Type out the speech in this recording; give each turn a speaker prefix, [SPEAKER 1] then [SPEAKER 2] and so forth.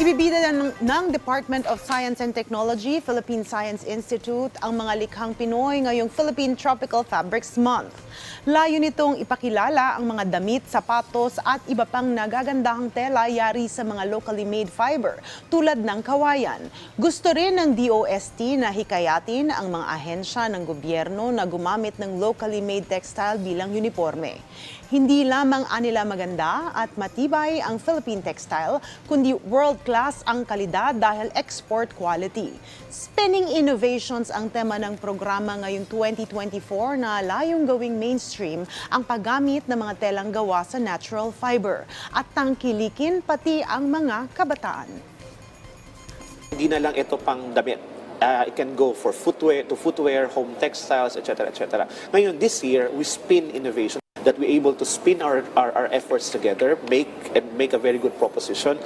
[SPEAKER 1] Ibibida ng, Department of Science and Technology, Philippine Science Institute, ang mga likhang Pinoy ngayong Philippine Tropical Fabrics Month. Layo nitong ipakilala ang mga damit, sapatos at iba pang nagagandahang tela yari sa mga locally made fiber tulad ng kawayan. Gusto rin ng DOST na hikayatin ang mga ahensya ng gobyerno na gumamit ng locally made textile bilang uniforme. Hindi lamang anila maganda at matibay ang Philippine textile, kundi world-class ang kalidad dahil export quality. Spinning innovations ang tema ng programa ngayong 2024 na layong gawing mainstream ang paggamit ng mga telang gawa sa natural fiber at tangkilikin pati ang mga kabataan.
[SPEAKER 2] Hindi na lang ito pang damit. Uh, it can go for footwear, to footwear, home textiles, etc. etc. Ngayon, this year, we spin innovation that we're able to spin our, our, our efforts together, make and make a very good proposition